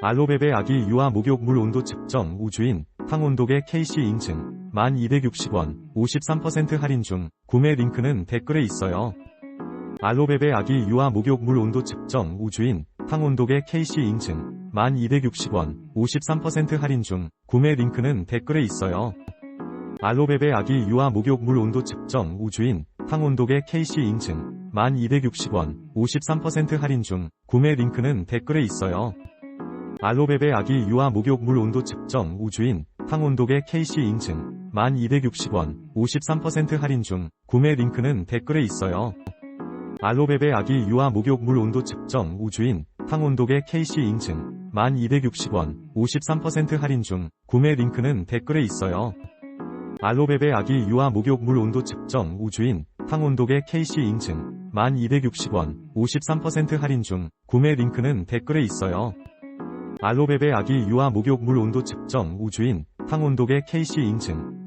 알로베베 아기 유아 목욕 물 온도 측정 우주인 탕온독의 KC 인증 1260원 53% 할인 중 구매 링크는 댓글에 있어요. 알로베베 아기 유아 목욕 물 온도 측정 우주인 탕온독의 KC 인증 1260원 53% 할인 중 구매 링크는 댓글에 있어요. 알로베베 아기 유아 목욕 물 온도 측정 우주인 탕온독의 KC 인증 1260원 53% 할인 중 구매 링크는 댓글에 있어요. 알로베베 아기 유아 목욕 물 온도 측정 우주인 탕온독의 KC 인증 1260원 53% 할인 중 구매 링크는 댓글에 있어요. 알로베베 아기 유아 목욕 물 온도 측정 우주인 탕온독의 KC 인증 1260원 53% 할인 중 구매 링크는 댓글에 있어요. 알로베베 아기 유아 목욕 물 온도 측정 우주인 탕온독의 KC 인증 1260원 53% 할인 중 구매 링크는 댓글에 있어요. 알로베베 아기 유아 목욕 물 온도 측정 우주인 탕온독의 KC 인증